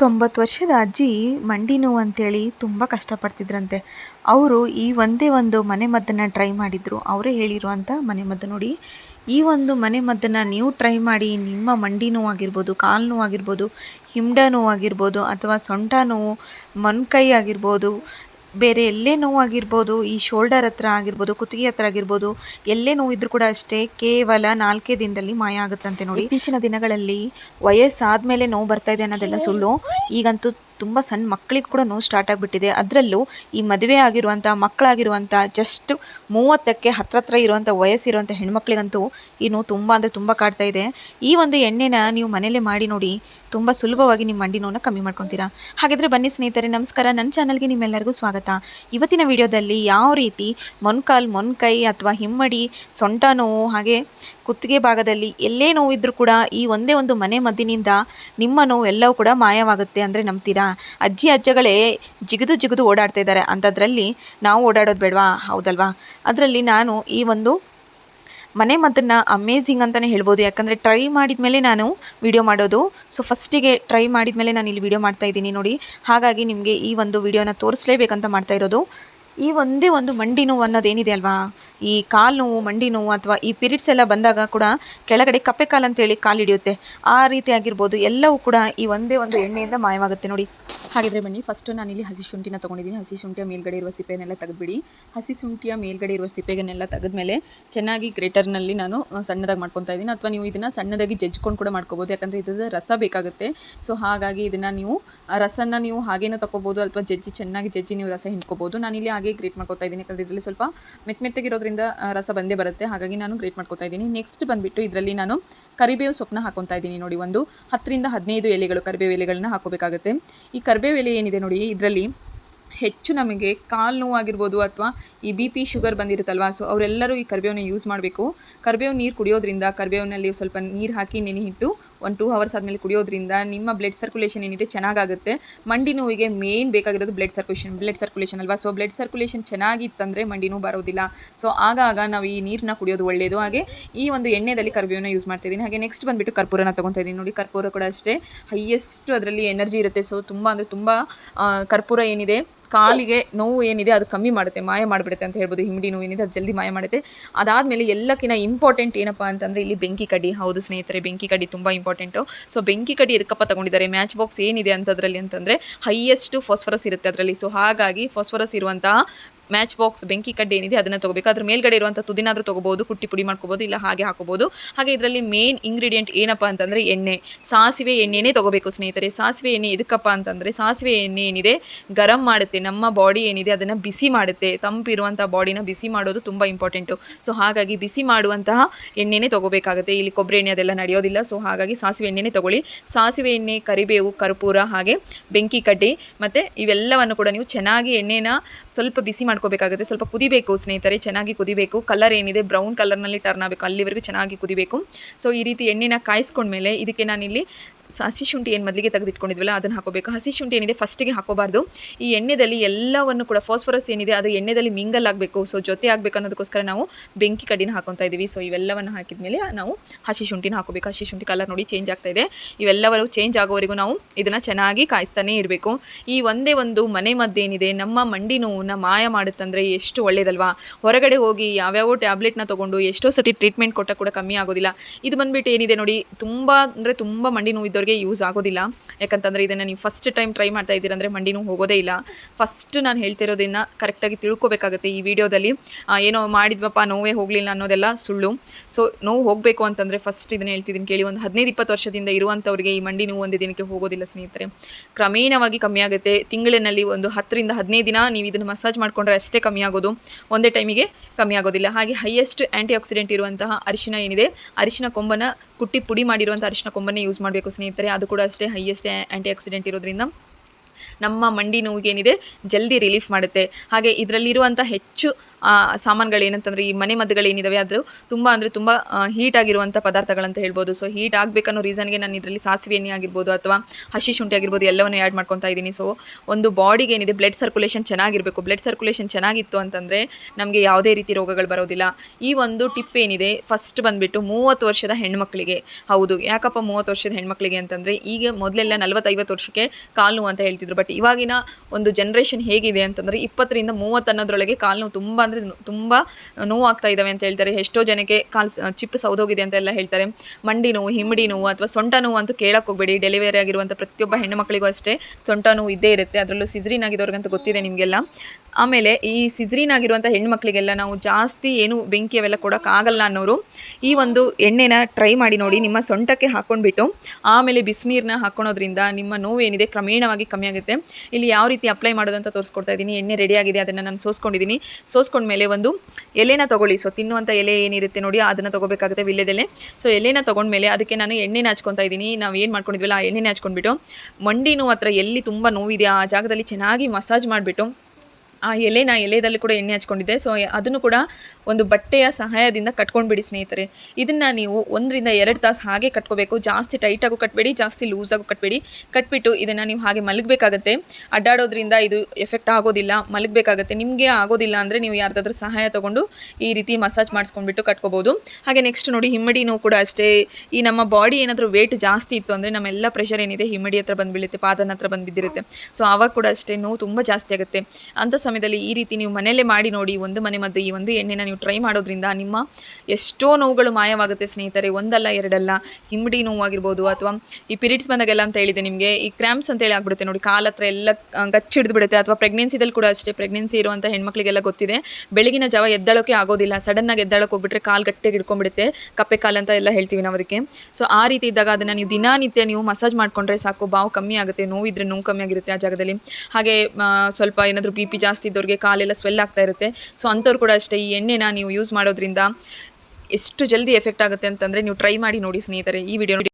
ತೊಂಬತ್ತು ವರ್ಷದ ಅಜ್ಜಿ ಮಂಡಿ ನೋವು ಅಂತೇಳಿ ತುಂಬ ಕಷ್ಟಪಡ್ತಿದ್ರಂತೆ. ಅವರು ಈ ಒಂದೇ ಒಂದು ಮನೆಮದ್ದನ್ನು ಟ್ರೈ ಮಾಡಿದರು. ಅವರೇ ಹೇಳಿರುವಂಥ ಮನೆಮದ್ದು ನೋಡಿ. ಈ ಒಂದು ಮನೆಮದ್ದನ್ನು ನೀವು ಟ್ರೈ ಮಾಡಿ ನಿಮ್ಮ ಮಂಡಿ ನೋವಾಗಿರ್ಬೋದು ಕಾಲು ನೋವಾಗಿರ್ಬೋದು ಹಿಂಡ ನೋವಾಗಿರ್ಬೋದು ಅಥವಾ ಸೊಂಟ ನೋವು ಮೊಣಕೈ ಆಗಿರ್ಬೋದು ಬೇರೆ ಎಲ್ಲೇ ನೋವಾಗಿರ್ಬೋದು, ಈ ಶೋಲ್ಡರ್ ಹತ್ರ ಆಗಿರ್ಬೋದು, ಕುತ್ತಿಗೆ ಹತ್ರ ಆಗಿರ್ಬೋದು, ಎಲ್ಲೇ ನೋವಿದ್ರು ಕೂಡ ಅಷ್ಟೇ ಕೇವಲ ನಾಲ್ಕೇ ದಿನದಲ್ಲಿ ಮಾಯ ಆಗುತ್ತಂತೆ ನೋಡಿ. ಇತ್ತೀಚಿನ ದಿನಗಳಲ್ಲಿ ವಯಸ್ಸಾದ ಮೇಲೆ ನೋವು ಬರ್ತಾ ಇದೆ ಅನ್ನೋದೆಲ್ಲ ಸುಳ್ಳು. ಈಗಂತೂ ತುಂಬ ಸಣ್ಣ ಮಕ್ಕಳಿಗೆ ಕೂಡ ನೋವು ಸ್ಟಾರ್ಟ್ ಆಗಿಬಿಟ್ಟಿದೆ. ಅದರಲ್ಲೂ ಈ ಮದುವೆ ಆಗಿರುವಂಥ, ಮಕ್ಕಳಾಗಿರುವಂಥ ಜಸ್ಟ್ ಮೂವತ್ತಕ್ಕೆ ಹತ್ರ ಹತ್ರ ಇರುವಂಥ ವಯಸ್ಸಿರುವಂಥ ಹೆಣ್ಮಕ್ಳಿಗಂತೂ ಈ ನೋವು ತುಂಬ ಅಂದರೆ ತುಂಬ ಕಾಡ್ತಾ ಇದೆ. ಈ ಒಂದು ಎಣ್ಣೆನ ನೀವು ಮನೇಲೆ ಮಾಡಿ ನೋಡಿ, ತುಂಬ ಸುಲಭವಾಗಿ ನಿಮ್ಮ ಮಂಡಿ ನೋವನ್ನು ಕಮ್ಮಿ ಮಾಡ್ಕೊತೀರಾ. ಹಾಗಿದ್ರೆ ಬನ್ನಿ ಸ್ನೇಹಿತರೆ, ನಮಸ್ಕಾರ. ನನ್ನ ಚಾನಲ್ಗೆ ನಿಮ್ಮೆಲ್ಲರಿಗೂ ಸ್ವಾಗತ. ಇವತ್ತಿನ ವಿಡಿಯೋದಲ್ಲಿ ಯಾವ ರೀತಿ ಮೊನ್ಕಾಲ್ ಮೊನ್ಕೈ ಅಥವಾ ಹಿಮ್ಮಡಿ, ಸೊಂಟ ನೋವು, ಹಾಗೆ ಕುತ್ತಿಗೆ ಭಾಗದಲ್ಲಿ ಎಲ್ಲೇ ನೋವಿದ್ರೂ ಕೂಡ ಈ ಒಂದೇ ಒಂದು ಮನೆ ಮದ್ದಿನಿಂದ ನಿಮ್ಮ ನೋವು ಎಲ್ಲವೂ ಕೂಡ ಮಾಯವಾಗುತ್ತೆ ಅಂದರೆ ನಂಬ್ತೀರಾ? ಅಜ್ಜಿ ಅಜ್ಜಗಳೇ ಜಿಗಿದು ಜಿಗಿದು ಓಡಾಡ್ತಾ ಇದ್ದಾರೆ. ಅಂಥದ್ರಲ್ಲಿ ನಾವು ಓಡಾಡೋದು ಬೇಡವಾ? ಹೌದಲ್ವಾ? ಅದರಲ್ಲಿ ನಾನು ಈ ಒಂದು ಮನೆ ಮದ್ದನ್ನು ಅಮೇಝಿಂಗ್ ಅಂತಲೇ ಹೇಳ್ಬೋದು. ಯಾಕಂದರೆ ಟ್ರೈ ಮಾಡಿದ ಮೇಲೆ ನಾನು ವಿಡಿಯೋ ಮಾಡೋದು. ಸೊ ಫಸ್ಟಿಗೆ ಟ್ರೈ ಮಾಡಿದ ಮೇಲೆ ನಾನು ಇಲ್ಲಿ ವಿಡಿಯೋ ಮಾಡ್ತಾ ಇದ್ದೀನಿ ನೋಡಿ. ಹಾಗಾಗಿ ನಿಮಗೆ ಈ ಒಂದು ವಿಡಿಯೋನ ತೋರಿಸ್ಲೇಬೇಕಂತ ಮಾಡ್ತಾ ಇರೋದು. ಈ ಒಂದೇ ಒಂದು ಮಂಡಿ ನೋವು ಅನ್ನೋದೇನಿದೆ ಅಲ್ವಾ? ಈ ಕಾಲು ನೋವು, ಮಂಡಿ ನೋವು ಅಥವಾ ಈ ಪಿರಿಯಡ್ಸ್ ಎಲ್ಲ ಬಂದಾಗ ಕೂಡ ಕೆಳಗಡೆ ಕಪ್ಪೆ ಕಾಲು ಅಂತೇಳಿ ಕಾಲು ಹಿಡಿಯುತ್ತೆ. ಆ ರೀತಿ ಆಗಿರ್ಬೋದು. ಎಲ್ಲವೂ ಕೂಡ ಈ ಒಂದೇ ಒಂದು ಎಣ್ಣೆಯಿಂದ ಮಾಯವಾಗುತ್ತೆ ನೋಡಿ. ಹಾಗಿದ್ರೆ ಬನ್ನಿ ಫಸ್ಟು ನಾನಿಲ್ಲಿ ಹಸಿ ಶುಂಠಿನ ತೊಗೊಂಡಿದ್ದೀನಿ. ಹಸಿ ಶುಂಠಿಯ ಮೇಲ್ಗಡೆ ಇರುವ ಸಿಪ್ಪೆನೆಲ್ಲ ತೆಗೆದುಬಿಡಿ. ಹಸಿ ಶುಂಠಿಯ ಮೇಲ್ಗಡೆ ಇರುವ ಸಿಪ್ಪೆಗನ್ನೆಲ್ಲ ತೆಗೆದ್ಮೇಲೆ ಚೆನ್ನಾಗಿ ಗ್ರೇಟರ್ನಲ್ಲಿ ನಾನು ಸಣ್ಣದಾಗಿ ಮಾಡ್ಕೊತಾ ಇದ್ದೀನಿ. ಅಥವಾ ನೀವು ಇದನ್ನು ಸಣ್ಣದಾಗಿ ಜಜ್ಕೊಂಡು ಕೂಡ ಮಾಡ್ಕೋಬೋದು. ಯಾಕಂದರೆ ಇದರ ರಸ ಬೇಕಾಗುತ್ತೆ. ಸೊ ಹಾಗಾಗಿ ಇದನ್ನು ನೀವು ರಸನ ನೀವು ಹಾಗೇನೂ ತಗೋಬೋದು ಅಥವಾ ಜಜ್ಜಿ ಚೆನ್ನಾಗಿ ಜಜ್ಜಿ ನೀವು ರಸ ಹಿಂಡ್ಕೋಬೋದು. ನಾನಿಲ್ಲಿ ಹಾಗೆ ಗ್ರೇಟ್ ಮಾಡ್ಕೊತಾ ಇದ್ದೀನಿ. ಯಾಕಂದರೆ ಇದರಲ್ಲಿ ಸ್ವಲ್ಪ ಮೆತ್ತ ಮೆತ್ತಗಿರೋದ್ರಿಂದ ರಸ ಬಂದೇ ಬರುತ್ತೆ. ಹಾಗಾಗಿ ನಾನು ಗ್ರೇಟ್ ಮಾಡ್ಕೋತಾ ಇದ್ದೀನಿ. ನೆಕ್ಸ್ಟ್ ಬಂದುಬಿಟ್ಟು ಇದರಲ್ಲಿ ನಾನು ಕರಿಬೇವು ಸೊಪ್ಪನ್ನ ಹಾಕೊತಾ ಇದ್ದೀನಿ ನೋಡಿ. ಒಂದು ಹತ್ತರಿಂದ ಹದಿನೈದು ಎಲೆಗಳು ಕರಿಬೇವು ಎಲೆಗಳನ್ನ ಹಾಕೋಬೇಕಾಗುತ್ತೆ. ಈ ಕರಿಬೇವು ಎಲೆ ಏನಿದೆ ನೋಡಿ ಇದರಲ್ಲಿ. ಹೆಚ್ಚು ನಮಗೆ ಕಾಲು ನೋವು ಆಗಿರ್ಬೋದು ಅಥವಾ ಈ ಬಿ ಪಿ ಶುಗರ್ ಬಂದಿರುತ್ತಲ್ವ ಸೊ ಅವರೆಲ್ಲರೂ ಈ ಕರಿಬೇವನ್ನ ಯೂಸ್ ಮಾಡಬೇಕು. ಕರಿಬೇವು ನೀರು ಕುಡಿಯೋದ್ರಿಂದ, ಕರಿಬೇವಿನಲ್ಲಿ ಸ್ವಲ್ಪ ನೀರು ಹಾಕಿ ನೆನೆಹಿಟ್ಟು ಒಂದು ಟೂ ಅವರ್ಸ್ ಆದಮೇಲೆ ಕುಡಿಯೋದ್ರಿಂದ ನಿಮ್ಮ ಬ್ಲಡ್ ಸರ್ಕ್ಯುಲೇಷನ್ ಏನಿದೆ ಚೆನ್ನಾಗಾಗುತ್ತೆ. ಮಂಡಿ ನೋವಿಗೆ ಮೇನ್ ಬೇಕಾಗಿರೋದು ಬ್ಲಡ್ ಸರ್ಕ್ಯುಲೇಷನ್ ಬ್ಲಡ್ ಸರ್ಕ್ಯುಲೇಷನ್ ಅಲ್ವಾ ಸೊ ಬ್ಲಡ್ ಸರ್ಕ್ಯುಲೇಷನ್ ಚೆನ್ನಾಗಿತ್ತಂದರೆ ಮಂಡಿ ನೋವು ಬರೋದಿಲ್ಲ. ಸೊ ಆಗಾಗ ನಾವು ಈ ನೀರನ್ನ ಕುಡಿಯೋದು ಒಳ್ಳೆಯದು ಹಾಗೆ ಈ ಒಂದು ಎಣ್ಣೆದಲ್ಲಿ ಕರಿಬೇವನ್ನ ಯೂಸ್ ಮಾಡ್ತಿದ್ದೀನಿ ಹಾಗೆ ನೆಕ್ಸ್ಟ್ ಬಂದುಬಿಟ್ಟು ಕರ್ಪೂರನ ತೊಗೊತಾ ಇದ್ದೀನಿ. ನೋಡಿ ಕರ್ಪೂರ ಕೂಡ ಅಷ್ಟೇ ಹೈಯೆಸ್ಟ್ ಅದರಲ್ಲಿ ಎನರ್ಜಿ ಇರುತ್ತೆ. ಸೊ ತುಂಬ ಅಂದರೆ ತುಂಬ ಕರ್ಪೂರ ಏನಿದೆ ಕಾಲಿಗೆ ನೋವು ಏನಿದೆ ಅದು ಕಮ್ಮಿ ಮಾಡುತ್ತೆ, ಮಾಯ ಮಾಡಿಬಿಡುತ್ತೆ ಅಂತ ಹೇಳ್ಬೋದು. ಹಿಮಡಿ ನೋವು ಏನಿದೆ ಅದು ಜಲ್ದಿ ಮಾಯ ಮಾಡುತ್ತೆ. ಅದಾದಮೇಲೆ ಎಲ್ಲಕ್ಕಿಂತ ಇಂಪಾರ್ಟೆಂಟ್ ಏನಪ್ಪ ಅಂತಂದರೆ ಇಲ್ಲಿ ಬೆಂಕಿ ಕಡ್ಡಿ. ಹೌದು ಸ್ನೇಹಿತರೆ, ಬೆಂಕಿ ಕಡ್ಡಿ ತುಂಬ ಇಂಪಾರ್ಟೆಂಟು ಸೊ ಬೆಂಕಿ ಕಡ್ಡಿ ಎದಕ್ಕಪ್ಪ ತಗೊಂಡಿದ್ದಾರೆ? ಮ್ಯಾಚ್ ಬಾಕ್ಸ್ ಏನಿದೆ ಅಂತದ್ರಲ್ಲಿ ಅಂತಂದರೆ ಹೈಯೆಸ್ಟ್ ಫಾಸ್ಫರಸ್ ಇರುತ್ತೆ ಅದರಲ್ಲಿ. ಸೊ ಹಾಗಾಗಿ ಫಾಸ್ಫರಸ್ ಇರುವಂತಹ ಮ್ಯಾಚ್ ಬಾಕ್ಸ್ ಬೆಂಕಿ ಕಡ್ಡಿ ಏನಿದೆ ಅದನ್ನು ತಗೋಬೇಕು. ಅದ್ರ ಮೇಲ್ಗಡೆ ಇರುವಂಥ ತುದಿನಾದರೂ ತಗೋಬಹುದು ಕುಟ್ಟಿ ಪುಡಿ ಮಾಡ್ಕೋಬೋದು ಇಲ್ಲ ಹಾಗೆ ಹಾಕೋಬಹುದು. ಹಾಗೆ ಇದರಲ್ಲಿ ಮೇನ್ ಇಂಗ್ರೀಡಿಯೆಂಟ್ ಏನಪ್ಪ ಅಂತಂದ್ರೆ ಎಣ್ಣೆ. ಸಾಸಿವೆ ಎಣ್ಣೆನೇ ತಗೋಬೇಕು ಸ್ನೇಹಿತರೆ. ಸಾಸಿವೆ ಎಣ್ಣೆ ಎದಕ್ಕಪ್ಪ ಅಂತಂದ್ರೆ ಸಾಸಿವೆ ಎಣ್ಣೆ ಏನಿದೆ, ಗರಂ ಮಾಡುತ್ತೆ, ನಮ್ಮ ಬಾಡಿ ಏನಿದೆ ಅದನ್ನ ಬಿಸಿ ಮಾಡುತ್ತೆ. ತಂಪಿರುವಂತಹ ಬಾಡಿನ ಬಿಸಿ ಮಾಡೋದು ತುಂಬಾ ಇಂಪಾರ್ಟೆಂಟ್ ಸೊ ಹಾಗಾಗಿ ಬಿಸಿ ಮಾಡುವಂತಹ ಎಣ್ಣೆನೇ ತಗೋಬೇಕಾಗುತ್ತೆ. ಇಲ್ಲಿ ಕೊಬ್ಬರಿ ಎಣ್ಣೆ ಅದೆಲ್ಲ ನಡೆಯೋದಿಲ್ಲ. ಸೊ ಹಾಗಾಗಿ ಸಾಸಿವೆ ಎಣ್ಣೆನೇ ತಗೊಳ್ಳಿ. ಸಾಸಿವೆ ಎಣ್ಣೆ, ಕರಿಬೇವು, ಕರ್ಪೂರ ಹಾಗೆ ಬೆಂಕಿ ಕಡ್ಡಿ ಮತ್ತೆ ಇವೆಲ್ಲವನ್ನು ಕೂಡ ನೀವು ಚೆನ್ನಾಗಿ ಎಣ್ಣೆನ ಸ್ವಲ್ಪ ಬಿಸಿ ಮಾಡ್ಕೋಬೇಕಾಗುತ್ತೆ. ಸ್ವಲ್ಪ ಕುದಿಬೇಕು ಸ್ನೇಹಿತರೆ, ಚೆನ್ನಾಗಿ ಕುದಿಬೇಕು. ಕಲರ್ ಏನಿದೆ ಬ್ರೌನ್ ಕಲರ್ನಲ್ಲಿ ಟರ್ನ್ ಆಗಬೇಕು. ಅಲ್ಲಿವರೆಗೂ ಚೆನ್ನಾಗಿ ಕುದಿಬೇಕು. ಸೊ ಈ ರೀತಿ ಎಣ್ಣೆನ ಕಾಯಿಸ್ಕೊಂಡ್ಮೇಲೆ ಇದಕ್ಕೆ ನಾನಿಲ್ಲಿ ಹಸಿ ಶುಂಠಿ ಏನು ಮೊದಲಿಗೆ ತೆಗೆದಿಟ್ಕೊಂಡಿದ್ವಲ್ಲ, ಅದನ್ನು ಹಾಕೋಬೇಕು. ಹಸಿ ಶುಂಠಿ ಏನಿದೆ ಫಸ್ಟಿಗೆ ಹಾಕೋಬಾರ್ದು. ಈ ಎಣ್ಣೆದಲ್ಲಿ ಎಲ್ಲವನ್ನು ಕೂಡ ಫಾಸ್ಫರಸ್ ಏನಿದೆ, ಅದು ಎಣ್ಣೆದಲ್ಲಿ ಮಿಂಗಲ್ ಆಗಬೇಕು. ಸೊ ಜೊತೆ ಆಗಬೇಕು ಅನ್ನೋದಕ್ಕೋಸ್ಕರ ನಾವು ಬೆಂಕಿ ಕಡ್ಡಿನ ಹಾಕೊತಾ ಇದ್ದೀವಿ ಸೊ ಇವೆಲ್ಲವನ್ನು ಹಾಕಿದ ಮೇಲೆ ನಾವು ಹಸಿ ಶುಂಠಿನ ಹಾಕೋಬೇಕು. ಹಸಿ ಶುಂಠಿ ಕಲರ್ ನೋಡಿ ಚೇಂಜ್ ಆಗ್ತಾ ಇದೆ. ಇವೆಲ್ಲವರು ಚೇಂಜ್ ಆಗೋವರೆಗೂ ನಾವು ಇದನ್ನು ಚೆನ್ನಾಗಿ ಕಾಯಿಸ್ತಾನೇ ಇರಬೇಕು. ಈ ಒಂದೇ ಒಂದು ಮನೆ ಮದ್ದೇನಿದೆ ನಮ್ಮ ಮಂಡಿ ನೋವನ್ನು ಮಾಯ ಮಾಡುತ್ತಂದರೆ ಎಷ್ಟು ಒಳ್ಳೇದಲ್ವಾ? ಹೊರಗಡೆ ಹೋಗಿ ಯಾವ್ಯಾವ ಟ್ಯಾಬ್ಲೆಟ್ನ ತೊಗೊಂಡು ಎಷ್ಟೋ ಸತಿ ಟ್ರೀಟ್ಮೆಂಟ್ ಕೊಟ್ಟ ಕೂಡ ಕಮ್ಮಿ ಆಗೋದಿಲ್ಲ. ಇದು ಬಂದುಬಿಟ್ಟು ಏನಿದೆ ನೋಡಿ, ತುಂಬ ಅಂದರೆ ತುಂಬ ಮಂಡಿ ನೋವು ಇದ್ದವ್ರಿಗೆ ಯೂಸ್ ಆಗೋದಿಲ್ಲ. ಯಾಕಂತಂದರೆ ಇದನ್ನು ನೀವು ಫಸ್ಟ್ ಟೈಮ್ ಟ್ರೈ ಮಾಡ್ತಾ ಇದ್ದೀರಂದರೆ ಮಂಡಿ ಮಂಡಿನೂ ಹೋಗೋದೇ ಇಲ್ಲ. ಫಸ್ಟ್ ನಾನು ಹೇಳ್ತಿರೋದನ್ನು ಕರೆಕ್ಟಾಗಿ ತಿಳ್ಕೊಬೇಕಾಗುತ್ತೆ ಈ ವಿಡಿಯೋದಲ್ಲಿ. ಏನೋ ಮಾಡಿದ್ವಪ್ಪ, ನೋವೇ ಹೋಗಲಿಲ್ಲ ಅನ್ನೋದೆಲ್ಲ ಸುಳ್ಳು. ಸೊ ನೋವು ಹೋಗಬೇಕು ಅಂತಂದರೆ ಫಸ್ಟ್ ಇದನ್ನು ಹೇಳ್ತಿದ್ದೀನಿ ಕೇಳಿ. ಒಂದು ಹದಿನೈದು, ಇಪ್ಪತ್ತು ವರ್ಷದಿಂದ ಇರುವಂಥವ್ರಿಗೆ ಈ ಮಂಡಿ ನೋವು ಒಂದು ದಿನಕ್ಕೆ ಹೋಗೋದಿಲ್ಲ ಸ್ನೇಹಿತರೆ. ಕ್ರಮೇಣವಾಗಿ ಕಮ್ಮಿ ಆಗುತ್ತೆ. ತಿಂಗಳಿನಲ್ಲಿ ಒಂದು ಹತ್ತರಿಂದ ಹದಿನೈದು ದಿನ ನೀವು ಇದನ್ನು ಮಸಾಜ್ ಮಾಡಿಕೊಂಡ್ರೆ ಅಷ್ಟೇ ಕಮ್ಮಿ ಆಗೋದು. ಒಂದೇ ಟೈಮಿಗೆ ಕಮ್ಮಿ ಆಗೋದಿಲ್ಲ. ಹಾಗೆ ಹೈಯೆಸ್ಟ್ ಆ್ಯಂಟಿ ಆಕ್ಸಿಡೆಂಟ್ ಇರುವಂತಹ ಅರಿಶಿನ ಏನಿದೆ? ಅರಿಶಿನ ಕೊಂಬನ ಕುಟ್ಟಿ ಪುಡಿ ಮಾಡಿರುವಂಥ ಅರಿಶಿನ ಕೊಂಬನ್ನೇ ಯೂಸ್ ಮಾಡಬೇಕು ಸ್ನೇಹಿತರೆ. ಅದು ಕೂಡ ಅಷ್ಟೇ ಹೈಯೆಸ್ಟ್ ಆ್ಯಂಟಿ ಆಕ್ಸಿಡೆಂಟ್ ಇರೋದ್ರಿಂದ ನಮ್ಮ ಮಂಡಿ ನೋವಿಗೇನಿದೆ ಜಲ್ದಿ ರಿಲೀಫ್ ಮಾಡುತ್ತೆ. ಹಾಗೆ ಇದರಲ್ಲಿರುವಂಥ ಹೆಚ್ಚು ಸಾಮಾನುಗಳು ಏನಂತಂದರೆ, ಈ ಮನೆ ಮದ್ದುಗಳು ಏನಿದಾವೆ ಅದು ತುಂಬ ಅಂದರೆ ತುಂಬ ಹೀಟ್ ಆಗಿರುವಂಥ ಪದಾರ್ಥಗಳಂತ ಹೇಳ್ಬೋದು. ಸೊ ಹೀಟ್ ಆಗಬೇಕನ್ನೋ ರೀಸನ್ಗೆ ನಾನು ಇದರಲ್ಲಿ ಸಾಸಿವೆ ಎಣ್ಣೆ ಆಗಿರ್ಬೋದು ಅಥವಾ ಹಸಿ ಶುಂಠಿ ಆಗಿರ್ಬೋದು, ಎಲ್ಲವನ್ನು ಆ್ಯಡ್ ಮಾಡ್ಕೊತಾ ಇದ್ದೀನಿ. ಸೊ ಒಂದು ಬಾಡಿಗೆ ಏನಿದೆ ಬ್ಲಡ್ ಸರ್ಕ್ಯುಲೇಷನ್ ಚೆನ್ನಾಗಿರಬೇಕು. ಬ್ಲಡ್ ಸರ್ಕ್ಯುಲೇಷನ್ ಚೆನ್ನಾಗಿತ್ತು ಅಂತಂದರೆ ನಮಗೆ ಯಾವುದೇ ರೀತಿ ರೋಗಗಳು ಬರೋದಿಲ್ಲ. ಈ ಒಂದು ಟಿಪ್ ಏನಿದೆ ಫಸ್ಟ್ ಬಂದುಬಿಟ್ಟು ಮೂವತ್ತು ವರ್ಷದ ಹೆಣ್ಮಕ್ಳಿಗೆ. ಹೌದು, ಯಾಕಪ್ಪ ಮೂವತ್ತು ವರ್ಷದ ಹೆಣ್ಮಕ್ಳಿಗೆ ಅಂತಂದರೆ, ಈಗ ಮೊದಲೆಲ್ಲ ನಲ್ವತ್ತೈವತ್ತು ವರ್ಷಕ್ಕೆ ಕಾಲು ಅಂತ ಹೇಳ್ತಿದ್ರು. ಬಟ್ ಇವಾಗಿನ ಒಂದು ಜನ್ರೇಷನ್ ಹೇಗಿದೆ ಅಂತಂದರೆ, ಇಪ್ಪತ್ತರಿಂದ ಮೂವತ್ತು ಅನ್ನೋದ್ರೊಳಗೆ ಕಾಲು ನೋವು ತುಂಬ ಅಂದರೆ ತುಂಬ ನೋವಾಗ್ತಾ ಇದ್ದಾವೆ ಅಂತ ಹೇಳ್ತಾರೆ. ಎಷ್ಟೋ ಜನಕ್ಕೆ ಕಾಲು ಚಿಪ್ಪು ಸೌದೋಗಿದೆ ಅಂತ ಎಲ್ಲ ಹೇಳ್ತಾರೆ. ಮಂಡಿ ನೋವು ಹಿಮಡಿ ನೋವು ಅಥವಾ ಸೊಂಟ ನೋವು ಅಂತೂ ಕೇಳಕ್ಕೆ ಹೋಗಬೇಡಿ. ಡೆಲಿವರಿ ಆಗಿರುವಂಥ ಪ್ರತಿಯೊಬ್ಬ ಹೆಣ್ಣು ಮಕ್ಕಳಿಗೂ ಅಷ್ಟೇ ಸೊಂಟ ನೋವು ಇದ್ದೇ ಇರುತ್ತೆ. ಅದರಲ್ಲೂ ಸಿಜ್ರಿನ್ ಆಗಿದ್ದವ್ರಿಗಂತ ಗೊತ್ತಿದೆ ನಿಮಗೆಲ್ಲ. ಆಮೇಲೆ ಈ ಸಿಜ್ರೀನ್ ಆಗಿರುವಂಥ ಹೆಣ್ಮಕ್ಳಿಗೆಲ್ಲ ನಾವು ಜಾಸ್ತಿ ಏನು ಬೆಂಕಿ ಅವೆಲ್ಲ ಕೊಡೋಕ್ಕಾಗಲ್ಲ ಅನ್ನೋರು ಈ ಒಂದು ಎಣ್ಣೆನ ಟ್ರೈ ಮಾಡಿ ನೋಡಿ, ನಿಮ್ಮ ಸೊಂಟಕ್ಕೆ ಹಾಕ್ಕೊಂಡ್ಬಿಟ್ಟು, ಆಮೇಲೆ ಬಿಸಿನೀರನ್ನ ಹಾಕ್ಕೊಳೋದ್ರಿಂದ ನಿಮ್ಮ ನೋವು ಏನಿದೆ ಕ್ರಮೇಣವಾಗಿ ಕಮ್ಮಿ ಆಗುತ್ತೆ. ಇಲ್ಲಿ ಯಾವ ರೀತಿ ಅಪ್ಲೈ ಮಾಡೋದಂತ ತೋರಿಸ್ಕೊಡ್ತಾ ಇದ್ದೀನಿ. ಎಣ್ಣೆ ರೆಡಿ ಆಗಿದೆ ಅದನ್ನು ನಾನು ಸೋಸ್ಕೊಂಡಿದ್ದೀನಿ. ಸೋಸ್ಕೊಂಡ್ಮೇಲೆ ಒಂದು ಎಲೆನ ತೊಗೊಳ್ಳಿ. ಸೊ ತಿನ್ನುವಂಥ ಎಲೆ ಏನಿರುತ್ತೆ ನೋಡಿ, ಅದನ್ನು ತೊಗೋಬೇಕಾಗುತ್ತೆ ವಿಲ್ಲೆದೆಲೆ ಸೊ ಎಲೆನ ತೊಗೊಂಡ್ಮೇಲೆ ಅದಕ್ಕೆ ನಾನು ಎಣ್ಣೆನ ಹಚ್ಕೊತಾ ಇದ್ದೀನಿ. ನಾವು ಏನು ಮಾಡ್ಕೊಂಡಿದ್ವಲ್ಲ, ಆ ಎಣ್ಣೆನ ಹಚ್ಕೊಂಡ್ಬಿಟ್ಟು ಮಂಡಿ ನೋವು ಹತ್ರ ಎಲ್ಲಿ ತುಂಬ ನೋವಿದೆ, ಆ ಜಾಗದಲ್ಲಿ ಚೆನ್ನಾಗಿ ಮಸಾಜ್ ಮಾಡಿಬಿಟ್ಟು ಆ ಎಲೆನ ಎಲೆದಲ್ಲಿ ಕೂಡ ಎಣ್ಣೆ ಹಚ್ಕೊಂಡಿದ್ದೆ. ಸೊ ಅದನ್ನು ಕೂಡ ಒಂದು ಬಟ್ಟೆಯ ಸಹಾಯದಿಂದ ಕಟ್ಕೊಂಡ್ಬಿಡಿ ಸ್ನೇಹಿತರೆ. ಇದನ್ನು ನೀವು ಒಂದರಿಂದ ಎರಡು ತಾಸು ಹಾಗೆ ಕಟ್ಕೋಬೇಕು. ಜಾಸ್ತಿ ಟೈಟಾಗೂ ಕಟ್ಟಬೇಡಿ ಜಾಸ್ತಿ ಲೂಸಾಗೂ ಕಟ್ಟಬೇಡಿ ಕಟ್ಬಿಟ್ಟು ಇದನ್ನು ನೀವು ಹಾಗೆ ಮಲಗಬೇಕಾಗತ್ತೆ. ಅಡ್ಡಾಡೋದ್ರಿಂದ ಇದು ಎಫೆಕ್ಟ್ ಆಗೋದಿಲ್ಲ, ಮಲಗಬೇಕಾಗತ್ತೆ. ನಿಮಗೆ ಆಗೋದಿಲ್ಲ ಅಂದರೆ ನೀವು ಯಾರ್ದಾದ್ರೂ ಸಹಾಯ ತೊಗೊಂಡು ಈ ರೀತಿ ಮಸಾಜ್ ಮಾಡಿಸ್ಕೊಂಡ್ಬಿಟ್ಟು ಕಟ್ಕೋಬೋದು. ಹಾಗೆ ನೆಕ್ಸ್ಟ್ ನೋಡಿ, ಹಿಮ್ಮಡಿ ನೋವು ಕೂಡ ಅಷ್ಟೇ. ಈ ನಮ್ಮ ಬಾಡಿ ಏನಾದರೂ ವೇಟ್ ಜಾಸ್ತಿ ಇತ್ತು ಅಂದರೆ ನಮ್ಮೆಲ್ಲ ಪ್ರೆಷರ್ ಏನಿದೆ, ಹಿಮ್ಮಡಿ ಹತ್ರ ಬಂದುಬಿಡುತ್ತೆ, ಪಾದನ ಹತ್ರ ಬಂದು ಬಿದ್ದಿರುತ್ತೆ ಸೊ ಆವಾಗ ಕೂಡ ಅಷ್ಟೇ ನೋವು ತುಂಬ ಜಾಸ್ತಿ ಆಗುತ್ತೆ. ಅಂಥ ಸಮಯದಲ್ಲಿ ಈ ರೀತಿ ನೀವು ಮನೆಯಲ್ಲೇ ಮಾಡಿ ನೋಡಿ ಒಂದು ಮನೆ ಮದ್ದು ಈ ಒಂದು ಎಣ್ಣೆನ ನೀವು ಟ್ರೈ ಮಾಡೋದ್ರಿಂದ ನಿಮ್ಮ ಎಷ್ಟೋ ನೋವುಗಳು ಮಾಯವಾಗುತ್ತೆ ಸ್ನೇಹಿತರೆ. ಒಂದಲ್ಲ, ಎರಡಲ್ಲ, ಹಿಮ್ಮಡಿ ನೋವಾಗಿರ್ಬೋದು ಅಥವಾ ಈ ಪಿರಿಯಡ್ಸ್ ಬಂದಾಗೆಲ್ಲ ಅಂತ ಹೇಳಿದೆ ನಿಮಗೆ ಈ ಕ್ರ್ಯಾಂಪ್ಸ್ ಅಂತೇಳಿ ಆಗ್ಬಿಡುತ್ತೆ ನೋಡಿ. ಕಾಲ ಹತ್ರ ಎಲ್ಲ ಗಚ್ಚಿಡ್ದು ಬಿಡುತ್ತೆ ಅಥವಾ ಪ್ರೆಗ್ನೆನ್ಸಿದಲ್ಲಿ ಕೂಡ ಅಷ್ಟೇ ಪ್ರೆಗ್ನೆನ್ಸಿ ಇರುವಂಥ ಹೆಣ್ಮಕ್ಳಿಗೆಲ್ಲ ಗೊತ್ತಿದೆ. ಬೆಳಗಿನ ಜಾವ ಎದ್ದಳೋಕೆ ಆಗೋದಿಲ್ಲ. ಸಡನ್ನಾಗಿ ಎದ್ದಳಕ್ಕೆ ಹೋಗ್ಬಿಟ್ರೆ ಕಾಲು ಗಟ್ಟಿಗೆ ಹಿಡ್ಕೊಂಡ್ಬಿಡುತ್ತೆ. ಕಪ್ಪೆ ಕಾಲು ಅಂತ ಎಲ್ಲ ಹೇಳ್ತೀವಿ ನಾವು ಅದಕ್ಕೆ. ಸೊ ಆ ರೀತಿ ಇದ್ದಾಗ ಅದನ್ನು ನೀವು ದಿನನಿತ್ಯ ನೀವು ಮಸಾಜ್ ಮಾಡಿಕೊಂಡ್ರೆ ಸಾಕು. ಬಾವು ಕಮ್ಮಿ ಆಗುತ್ತೆ, ನೋವಿದ್ರೆ ನೋವು ಕಮ್ಮಿ ಆಗಿರುತ್ತೆ ಆ ಜಾಗದಲ್ಲಿ. ಹಾಗೆ ಸ್ವಲ್ಪ ಏನಾದರೂ ಬಿ ಪಿ ಜಾಸ್ತಿ ಇದ್ದವ್ರಿಗೆ ಕಾಲೆಲ್ಲ ಸ್ವೆಲ್ ಆಗ್ತಾ ಇರುತ್ತೆ. ಸೊ ಅಂಥವ್ರು ಕೂಡ ಅಷ್ಟೇ ಈ ಎಣ್ಣೆನ ನೀವು ಯೂಸ್ ಮಾಡೋದ್ರಿಂದ ಎಷ್ಟು ಜಲ್ದಿ ಎಫೆಕ್ಟ್ ಆಗುತ್ತೆ ಅಂತಂದರೆ ನೀವು ಟ್ರೈ ಮಾಡಿ ನೋಡಿ ಸ್ನೇಹಿತರೆ ಈ ವಿಡಿಯೋ